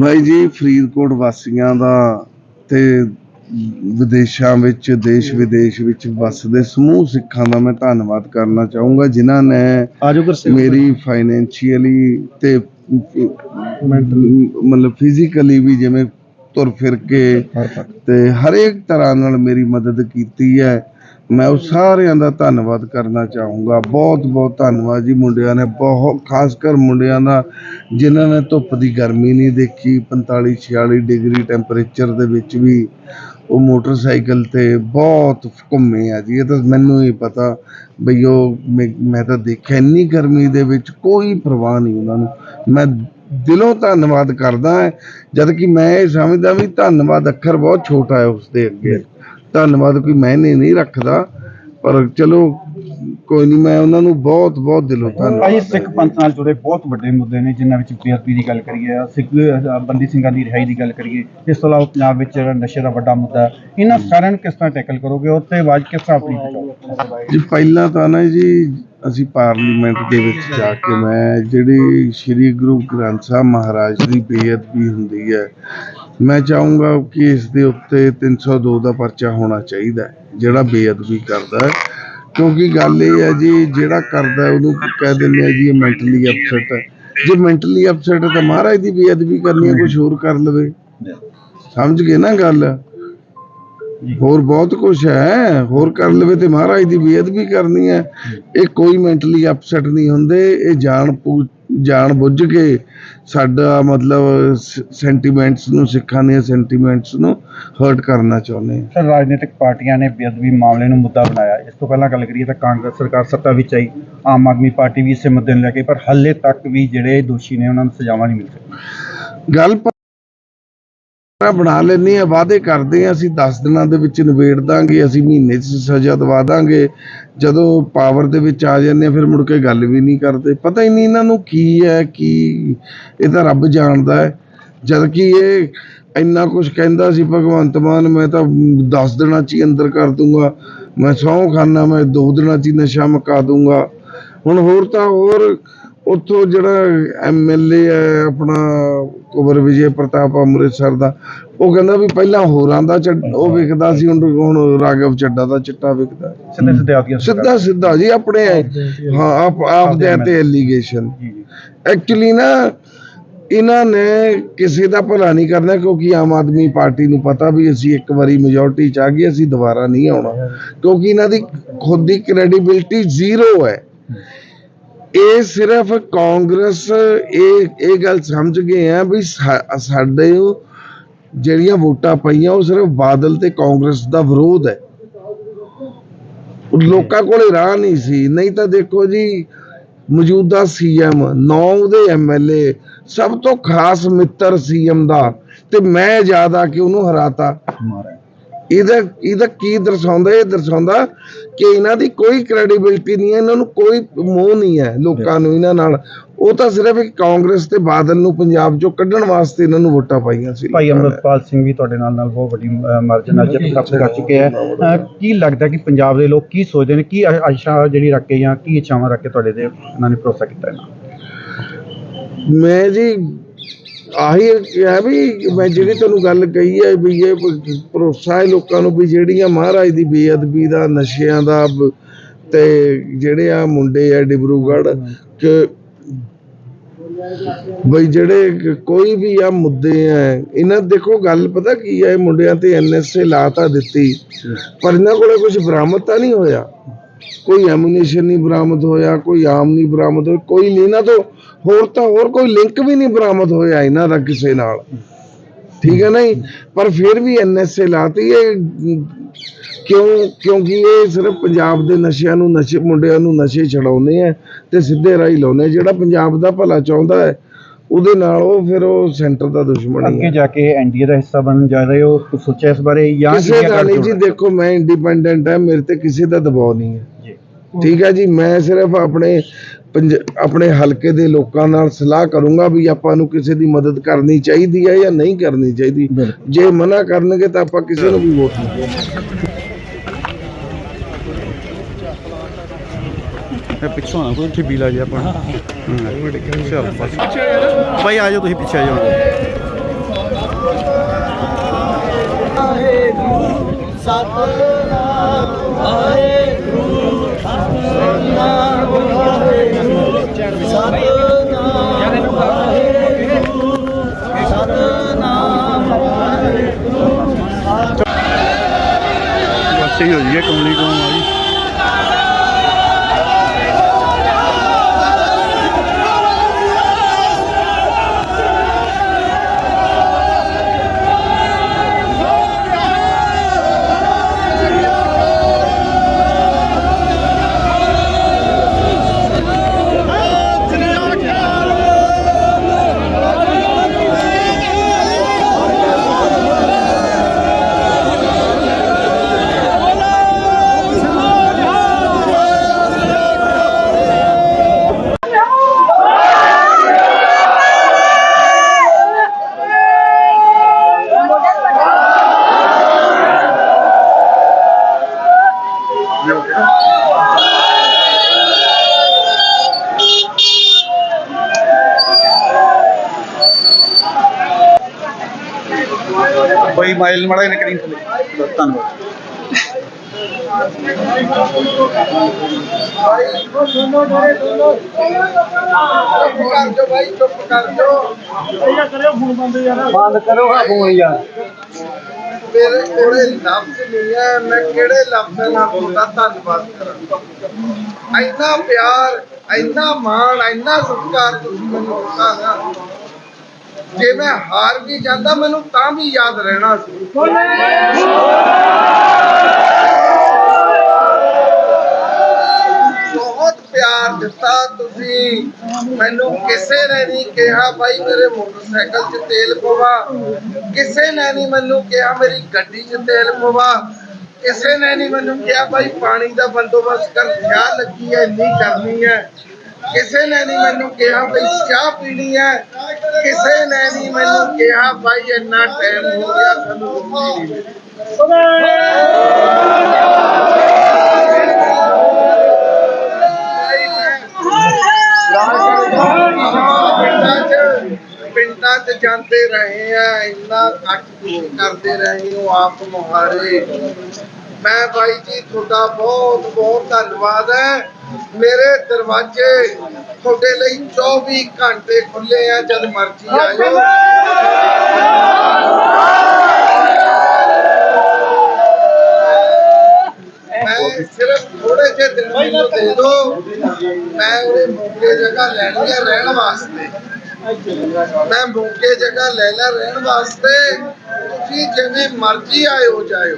ਭਾਈ ਜੀ ਫਰੀਦਕੋਟ ਵਾਸੀਆਂ ਦਾ ਤੇ ਵਿਦੇਸ਼ਾਂ ਵਿੱਚ ਦੇਸ਼ ਵਿਦੇਸ਼ ਵਿੱਚ ਵਸਦੇ ਸਮੂਹ ਸਿੱਖਾਂ ਦਾ ਮੈਂ ਧੰਨਵਾਦ ਕਰਨਾ ਚਾਹੂੰਗਾ ਜਿਨ੍ਹਾਂ ਨੇ ਆਜੋ ਗੁਰਸੇਵਕ ਮੇਰੀ ਫਾਈਨੈਂਸ਼ੀਅਲੀ ਤੇ ਮਤਲਬ ਫਿਜ਼ੀਕਲੀ ਵੀ ਜਿਵੇਂ ਤੁਰ ਫਿਰ ਕੇ ਤੇ ਹਰੇਕ ਤਰ੍ਹਾਂ ਨਾਲ ਮੇਰੀ ਮਦਦ ਕੀਤੀ ਹੈ। ਮੈਂ ਉਹ ਸਾਰਿਆਂ ਦਾ ਧੰਨਵਾਦ ਕਰਨਾ ਚਾਹੂੰਗਾ। ਬਹੁਤ ਬਹੁਤ ਧੰਨਵਾਦ ਜੀ ਮੁੰਡਿਆਂ ਨੇ। ਬਹੁਤ, ਖਾਸ ਕਰ ਮੁੰਡਿਆਂ ਦਾ, ਜਿਨ੍ਹਾਂ ਨੇ ਧੁੱਪ ਦੀ ਗਰਮੀ ਨਹੀਂ ਦੇਖੀ 45 46 ਡਿਗਰੀ ਟੈਂਪਰੇਚਰ ਦੇ ਵਿੱਚ ਵੀ ਉਹ ਮੋਟਰਸਾਈਕਲ ਤੇ ਬਹੁਤ ਘੁੰਮੇ ਆ ਜੀ। ਇਹ ਤਾਂ ਮੈਨੂੰ ਹੀ ਪਤਾ ਬਈ ਉਹ ਮੈਂ ਮੈਂ ਤਾਂ ਦੇਖਿਆ ਇੰਨੀ ਗਰਮੀ ਦੇ ਵਿੱਚ ਕੋਈ ਪਰਵਾਹ ਨਹੀਂ ਉਹਨਾਂ ਨੂੰ। ਮੈਂ ਦਿਲੋਂ ਧੰਨਵਾਦ ਕਰਦਾ ਹਾਂ ਜਦ ਕਿ ਮੈਂ ਇਹ ਸਮਝਦਾ ਵੀ ਧੰਨਵਾਦ ਅੱਖਰ ਬਹੁਤ ਛੋਟਾ ਹੈ ਉਸ ਦੇ ਅੱਗੇ। ਧੰਨਵਾਦ ਕੋਈ ਮਾਇਨੇ ਨਹੀਂ ਰੱਖਦਾ ਪਰ ਚਲੋ ਕੋਈ ਨਹੀਂ ਮੈਂ ਉਹਨਾਂ ਨੂੰ ਬਹੁਤ ਬਹੁਤ ਦਿਲੋਂ ਧੰਨਵਾਦ। ਭਾਈ ਸਿੱਖ ਪੰਥ ਨਾਲ ਜੁੜੇ ਬਹੁਤ ਵੱਡੇ ਮੁੱਦੇ ਨੇ ਜਿਨ੍ਹਾਂ ਵਿੱਚ ਬੇਅਦਬੀ ਦੀ ਗੱਲ ਕਰੀਏ ਸਿੱਖ ਬੰਦੀ ਸਿੰਘਾਂ ਦੀ ਰਿਹਾਈ ਦੀ ਗੱਲ ਕਰੀਏ ਇਸ ਤੋਂ ਇਲਾਵਾ ਪੰਜਾਬ ਵਿੱਚ ਜਿਹੜਾ ਨਸ਼ੇ ਦਾ ਵੱਡਾ ਮੁੱਦਾ ਇਹਨਾਂ ਸਾਰਿਆਂ ਨੂੰ ਕਿਸ ਤਰ੍ਹਾਂ ਟੈਕਲ ਕਰੋਗੇ ਉਹ ਤੇ ਆਵਾਜ਼ ਕਿਸ ਤਰ੍ਹਾਂ ਆਪਣੀ ਜੀ ਪਹਿਲਾਂ ਤਾਂ ਨਾ ਜੀ ਅਸੀਂ ਪਾਰਲੀਮੈਂਟ ਦੇ ਵਿੱਚ ਜਾ ਕੇ ਮੈਂ ਜਿਹੜੀ ਸ੍ਰੀ ਗੁਰੂ ਗ੍ਰੰਥ ਸਾਹਿਬ ਮਹਾਰਾਜ ਦੀ ਬੇਅਦਬੀ ਹੁੰਦੀ ਹੈ ਮੈਂ ਚਾਹੂੰਗਾ ਕਿ ਇਸ ਦੇ ਉੱਤੇ 302 ਦਾ ਪਰਚਾ ਹੋਣਾ ਚਾਹੀਦਾ ਜਿਹੜਾ ਬੇਅਦਬੀ ਕਰਦਾ ਹੈ। ਕਿਉਂਕਿ ਗੱਲ ਇਹ ਹੈ ਜੀ, ਜਿਹੜਾ ਕਰਦਾ ਉਹਨੂੰ ਕਹਿ ਦਿੰਦੇ ਆ ਜੀ, ਇਹ ਮੈਂਟਲੀ ਅਪਸੈਟ ਹੈ। ਜੇ ਮੈਂਟਲੀ ਅਪਸੈਟ ਹੈ ਤਾਂ ਮਹਾਰਾਜ ਦੀ ਬੇਅਦਬੀ ਕਰਨੀ ਹੈ ਕੁਝ ਹੋਰ ਕਰ ਲਵੇ। ਸਮਝ ਗਏ ਨਾ ਗੱਲ? ਹੋਰ ਬਹੁਤ ਕੁਝ ਹੈ। ਹੋਰ ਕਰ ਲਵੇ ਤੇ ਮਹਾਰਾਜ ਦੀ ਬੇਅਦਬੀ ਕਰਨੀ ਹੈ। ਇਹ ਕੋਈ ਮੈਂਟਲੀ ਅਪਸੈਟ ਨਹੀਂ ਹੁੰਦੇ, ਇਹ ਜਾਣ ਬੁੱਝ- ਜਾਣ ਬੁੱਝ ਕੇ ਸਾਡਾ ਮਤਲਬ ਸੈਂਟੀਮੈਂਟਸ ਨੂੰ ਸਿੱਖਾਂ ਦੇ ਸੈਂਟੀਮੈਂਟਸ ਨੂੰ ਹਰਟ ਕਰਨਾ ਚਾਹੁੰਦੇ ਆ ਸਰ ਰਾਜਨੀਤਿਕ ਪਾਰਟੀਆਂ ਨੇ ਬੇਅਦਬੀ ਮਾਮਲੇ ਨੂੰ ਮੁੱਦਾ ਬਣਾਇਆ। ਇਸ ਤੋਂ ਪਹਿਲਾਂ ਗੱਲ ਕਰੀਏ ਤਾਂ ਕਾਂਗਰਸ ਸਰਕਾਰ ਸੱਤਾ ਵਿੱਚ ਆਈ। ਆਮ ਆਦਮੀ ਪਾਰਟੀ ਵੀ ਇਸੇ ਮੁੱਦੇ ਨੂੰ ਲੈ ਕੇ ਪਰ ਹਾਲੇ ਤੱਕ ਵੀ ਜਿਹੜੇ ਦੋਸ਼ੀ ਨੇ ਉਹਨਾਂ ਨੂੰ ਸਜ਼ਾਵਾਂ ਨਹੀਂ ਮਿਲ ਸਕੀਆਂ ਗੱਲ ਪ- ਬਣਾ ਲੈਂਦੇ ਆ ਵਾਅਦੇ ਕਰਦੇ ਆ ਅਸੀਂ 10 ਦਿਨਾਂ ਦੇ ਵਿੱਚ ਨਿਬੇੜ ਦਾਂਗੇ, ਅਸੀਂ ਮਹੀਨੇ 'ਚ ਸਜ਼ਾ ਦਵਾ ਦਾਂਗੇ। ਜਦੋਂ ਪਾਵਰ ਦੇ ਵਿੱਚ ਆ ਜਾਂਦੇ ਆ ਫਿਰ ਮੁੜ ਕੇ ਗੱਲ ਵੀ ਨਹੀਂ ਕਰਦੇ। ਪਤਾ ਹੀ ਨਹੀਂ ਇਹਨਾਂ ਨੂੰ ਕੀ ਹੈ, ਕੀ ਇਹ ਤਾਂ ਰੱਬ ਜਾਣਦਾ ਹੈ। ਜਦ ਕਿ ਇਹ ਇੰਨਾ ਕੁਝ ਕਹਿੰਦਾ ਸੀ, ਭਗਵੰਤ ਮਾਨ, ਮੈਂ ਤਾਂ 10 ਦਿਨਾਂ 'ਚ ਹੀ ਅੰਦਰ ਕਰ ਦੂੰਗਾ। ਮੈਂ ਸਹੁੰ ਖਾਨਾ, ਮੈਂ 2 ਦਿਨਾਂ 'ਚ ਹੀ ਨਸ਼ਾ ਮੁਕਾ ਦੂੰਗਾ। ਹੁਣ ਹੋਰ ਤਾਂ ਹੋਰ ਉੱਥੋਂ ਜਿਹੜਾ ਐਮਐਲਏ ਹੈ ਆਪਣਾ ਕੁਬਰ ਵਿਜੇ ਪ੍ਰਤਾਪ ਅੰਮ੍ਰਿਤਸਰ ਦਾ ਉਹ ਕਹਿੰਦਾ ਵੀ ਪਹਿਲਾਂ ਹੋਰਾਂ ਦਾ ਉਹ ਵਿਕਦਾ ਸੀ ਹੁਣ ਹੁਣ ਰਾਘਵ ਚੱਡਾ ਦਾ ਚਿੱਟਾ ਵਿਕਦਾ। ਸਿੱਧੇ ਸਿੱਧੇ ਆਪਦੀਆਂ ਸਿੱਧਾ ਸਿੱਧਾ ਜੀ ਆਪਣੇ ਹਾਂ ਆਪ ਆਪ ਦੇ ਤੇ ਜੀ ਐਕਚੁਅਲੀ ਨਾ ਇਹਨਾਂ ਨੇ ਕਿਸੇ ਦਾ ਭਲਾ ਨਹੀਂ ਕਰਨਾ ਕਿਉਂਕਿ ਆਮ ਆਦਮੀ ਪਾਰਟੀ ਨੂੰ ਪਤਾ ਵੀ ਅਸੀਂ ਇੱਕ ਵਾਰੀ ਮੈਜੋਰਟੀ ਚ ਆ ਗਏ ਅਸੀਂ ਦੁਬਾਰਾ ਨਹੀਂ ਆਉਣਾ। ਕਿਉਂਕਿ ਇਹਨਾਂ ਦੀ ਖੁਦ ਦੀ ਕ੍ਰੈਡੀਬਿਲਿਟੀ ਜ਼ੀਰੋ ਹੈ। ਇਹ ਸਿਰਫ ਕਾਂਗਰਸ, ਇਹ ਇਹ ਗੱਲ ਸਮਝ ਗਏ ਆ ਵੀ ਸਾਡੇ ਜਿਹੜੀਆਂ ਵੋਟਾਂ ਪਈਆਂ, ਉਹ ਸਿਰਫ ਬਾਦਲ ਤੇ ਕਾਂਗਰਸ ਦਾ ਵਿਰੋਧ ਹੈ। ਲੋਕਾਂ ਕੋਲੇ ਰਾਹ ਨਹੀਂ ਸੀ। ਨਹੀਂ ਤਾਂ ਦੇਖੋ ਜੀ, ਮੌਜੂਦਾ ਸੀਐਮ ਨੌ ਦੇ ਐਮਐਲਏ ਸਭ ਤੋਂ ਖਾਸ ਮਿੱਤਰ ਸੀਐਮ ਦਾ। ਤੇ ਮੈਂ ਜ਼ਿਆਦਾ ਕਿ ਉਹਨੂੰ ਹਰਾਤਾ। ਇਹਦਾ ਇਹਦਾ ਕੀ ਦਰਸਾਉਂਦਾ ਇਹ ਦਰਸਾਉਂਦਾ ਕਿ ਇਹਨਾਂ ਦੀ ਕੋਈ ਕ੍ਰੈਡੀਬਿਲਿਟੀ ਨਹੀਂ ਹੈ ਇਹਨਾਂ ਨੂੰ ਕੋਈ ਮੋਹ ਨਹੀਂ ਹੈ ਲੋਕਾਂ ਨੂੰ ਇਹਨਾਂ ਨਾਲ। ਉਹ ਤਾਂ ਸਿਰਫ ਇੱਕ ਕਾਂਗਰਸ ਤੇ ਬਾਦਲ ਨੂੰ ਪੰਜਾਬ ਚੋਂ ਕੱਢਣ ਵਾਸਤੇ ਇਹਨਾਂ ਨੂੰ ਵੋਟਾਂ ਪਾਈਆਂ ਸੀ। ਭਾਈ। ਅਮਰਪਾਲ ਸਿੰਘ ਵੀ ਤੁਹਾਡੇ ਨਾਲ ਨਾਲ ਬਹੁਤ ਵੱਡੀ ਮਾਰਜਨ ਨਾਲ ਜਿੱਤ ਪ੍ਰਾਪਤ ਕਰ ਚੁੱਕੇ ਹੈ ਅਹ, ਕੀ ਲੱਗਦਾ ਕਿ ਪੰਜਾਬ ਦੇ ਲੋਕ ਕੀ ਸੋਚਦੇ ਨੇ ਕੀ ਆ- ਆਸ਼ਾ ਜਿਹੜੀ ਰੱਖ ਕੇ ਜਾਂ ਕੀ ਇੱਛਾਵਾਂ ਰੱਖ ਕੇ ਤੁਹਾਡੇ ਤੇ ਉਹਨਾਂ ਨੇ ਭਰੋਸਾ ਕੀਤਾ ਹੈ ਮੈਂ ਜੀ ਆਹੀ ਹੈ ਵੀ ਮੈਂ ਜਿਹੜੀ ਤੁਹਾਨੂੰ ਗੱਲ ਕਹੀ ਹੈ ਵੀ ਇਹ ਭਰੋਸਾ ਹੈ ਲੋਕਾਂ ਨੂੰ ਵੀ ਜਿਹੜੀਆਂ ਮਹਾਰਾਜ ਦੀ ਬੇਅਦਬੀ ਦਾ, ਨਸ਼ਿਆਂ ਦਾ ਤੇ ਜਿਹੜੇ ਆ ਮੁੰਡੇ ਆ ਡਿਬਰੂਗੜ੍ਹ ਕਿ ਬਈ ਜਿਹੜੇ ਕੋਈ ਵੀ ਆ ਮੁੱਦੇ ਆ, ਇਹਨਾਂ ਦੇਖੋ ਗੱਲ ਪਤਾ ਕੀ ਆ, ਇਹ ਮੁੰਡਿਆਂ ਤੇ ਐਨਐਸਏ ਲਾ ਤਾਂ ਦਿੱਤੀ, ਪਰ ਇਹਨਾਂ ਕੋਲੇ ਕੁਝ ਬਰਾਮਦ ਤਾਂ ਨਹੀਂ ਹੋਇਆ। ਕੋਈ ਐਮੂਨੇਸ਼ਨ ਨਹੀਂ ਬਰਾਮਦ ਹੋਇਆ ਕੋਈ ਆਮ ਨਹੀਂ ਬਰਾਮਦ ਹੋਇਆ ਕੋਈ ਨਹੀਂ। ਇਹਨਾਂ ਤੋਂ ਹੋਰ ਤਾਂ ਹੋਰ ਕੋਈ ਲਿੰਕ ਵੀ ਨਹੀਂ ਬਰਾਮਦ ਹੋਇਆ ਇਹਨਾਂ ਦਾ ਕਿਸੇ ਨਾਲ। ਠੀਕ ਹੈ ਨਹੀਂ? ਪਰ ਫਿਰ ਵੀ ਐਨਐਸਏ ਲਾਤੀ ਇਹ ਅਮ, ਕਿਉਂ? ਕਿਉਂਕਿ ਇਹ ਸਿਰਫ ਪੰਜਾਬ ਦੇ ਨਸ਼ਿਆਂ ਨੂੰ ਨਸ਼ੇ ਮੁੰਡਿਆਂ ਨੂੰ ਨਸ਼ੇ ਛਡਾਉਂਦੇ ਆ ਤੇ ਸਿੱਧੇ ਰਾਹ ਲਾਉਂਦੇ ਜਿਹੜਾ ਪੰਜਾਬ ਦਾ ਭਲਾ ਚਾਹੁੰਦਾ ਹੈ ਉਹਦੇ ਨਾਲ ਉਹ ਫਿਰ ਉਹ ਸੈਂਟਰ ਦਾ ਦੁਸ਼ਮਣ ਹੀ ਅੱਗੇ ਹੈ। ਜਾ ਕੇ ਐਨਡੀਏ ਦਾ ਹਿੱਸਾ ਬਣਨ ਜਾ ਰਹੇ ਹੋ ਕੁਛ ਸੋਚਿਆ ਇਸ ਬਾਰੇ ਜਾਂ ਕਿਸੇ ਦਾ ਨਹੀਂ ਜੀ? ਦੇਖੋ ਮੈਂ ਇੰਡੀਪੈਂਡੈਂਟ ਹਾਂ ਮੇਰੇ ਤੇ ਕਿਸੇ ਦਾ ਦਬਾਅ ਨਹੀਂ ਹੈ। ਜੀ। ਠੀਕ ਹੈ ਜੀ ਮੈਂ ਸਿਰਫ ਆਪਣੇ ਪੰਜ- ਆਪਣੇ ਹਲਕੇ ਦੇ ਲੋਕਾਂ ਨਾਲ ਸਲਾਹ ਕਰੂੰਗਾ ਵੀ ਆਪਾਂ ਨੂੰ ਕਿਸੇ ਦੀ ਮਦਦ ਕਰਨੀ ਚਾਹੀਦੀ ਹੈ ਜਾਂ ਨਹੀਂ ਕਰਨੀ ਚਾਹੀਦੀ। ਬਿਲਕੁਲ। ਜੇ ਮਨਾ ਕਰਨਗੇ ਤਾਂ ਆਪਾਂ ਕਿਸੇ ਨੂੰ ਵੀ ਵੋਟ ਨਹੀਂ ਦੇਣੀ ਇਹ ਪਿੱਛੋਂ ਆ ਕੋਈ ਠਿੱਬੀ ਲਾ ਚਲ ਬਸ। ਭਾਈ ਆ ਜਾਓ ਤੁਸੀਂ ਪਿੱਛੇ ਆ ਜਾਓ। ਬਸ ਹੀ ਹੋ ਜੀਏ ਕੌਣੀ ਕੌਣ ਆ ਜੀ ਕੋਈ ਮਾਈਲ ਮੜਾ ਇਹਨੇ ਕਰੀ ਧੰਨਵਾਦ। ਬੰਦ ਕਰੋ ਆ ਫੋਨ ਯਾਰ। ਮੇਰੇ ਕੋਲੇ ਲਫ਼ਜ਼ ਨਹੀਂ ਹੈ ਮੈਂ ਕਿਹੜੇ ਲਫ਼ਜ਼ ਨਾਲ ਤੁਹਾਡਾ ਧੰਨਵਾਦ ਕਰਾਂ। ਇੰਨਾ ਪਿਆਰ ਇੰਨਾ ਮਾਣ ਇੰਨਾ ਸਤਿਕਾਰ ਤੁਸੀਂ ਮੈਨੂੰ ਦਿੱਤਾ ਨਾ ਜੇ ਮੈਂ ਹਾਰ ਵੀ ਜਾਂਦਾ, ਮੈਨੂੰ ਤਾਂ ਵੀ ਯਾਦ ਰਹਿਣਾ ਸੀ। ਬਹੁਤ ਪਿਆਰ ਦਿੱਤਾ ਤੁਸੀਂ। ਮੈਨੂੰ ਕਿਸੇ ਨੇ ਨਹੀਂ ਕਿਹਾ, ਭਾਈ ਮੇਰੇ ਮੋਟਰਸਾਈਕਲ 'ਚ ਤੇਲ ਪਵਾ। ਕਿਸੇ ਨੇ ਨਹੀਂ ਮੈਨੂੰ ਕਿਹਾ ਮੇਰੀ ਗੱਡੀ 'ਚ ਤੇਲ ਪਵਾ। ਕਿਸੇ ਨੇ ਨਹੀਂ ਮੈਨੂੰ ਕਿਹਾ, ਭਾਈ ਪਾਣੀ ਦਾ ਬੰਦੋਬਸਤ ਕਰ ਖਿਆਲ ਲੱਗੀ ਹੈ, ਇੰਨੀ ਕਰਨੀ ਹੈ। ਕਿਸੇ ਨੇ ਨਹੀਂ ਮੈਨੂੰ ਕਿਹਾ ਭਾਈ ਚਾਹ ਪੀਣੀ ਹੈ। ਕਿਸੇ ਨੇ ਨਹੀਂ ਮੈਨੂੰ ਕਿਹਾ ਭਾਈ ਇੰਨਾ ਟਾਈਮ ਹੋ ਗਿਆ ਸਾਨੂੰ ਰੋਟੀ ਨਹੀਂ ਪਿੰਡਾਂ 'ਚ ਜਾਂਦੇ ਰਹੇ ਆ, ਇੰਨਾ ਕੱਟ ਤੁਸੀਂ ਕਰਦੇ ਰਹੇ ਹੋ ਆਪ ਮੁਹਾਰੇ। ਮੈਂ ਬਾਈ ਜੀ ਤੁਹਾਡਾ ਬਹੁਤ ਬਹੁਤ ਧੰਨਵਾਦ ਹੈ। ਮੇਰੇ ਦਰਵਾਜ਼ੇ ਤੁਹਾਡੇ ਲਈ 24 ਘੰਟੇ ਖੁੱਲੇ ਆ ਜਦ ਮਰਜ਼ੀ ਆਇਓ। ਮੈਂ ਸਿਰਫ ਥੋੜੇ ਜਿਹੇ ਦਿਨ ਮੈਨੂੰ ਦੇ ਦਿਓ ਮੈਂ ਉਹਦੇ ਮੌਕੇ ਜਗ੍ਹਾ ਲੈਣੀ ਹੈ ਰਹਿਣ ਵਾਸਤੇ। ਮੈਂ ਮੌਕੇ ਜਗ੍ਹਾ ਲੈ ਲੈ ਰਹਿਣ ਵਾਸਤੇ। ਤੁਸੀਂ ਜਿਵੇਂ ਮਰਜ਼ੀ ਆਇਓ ਜਾਇਓ।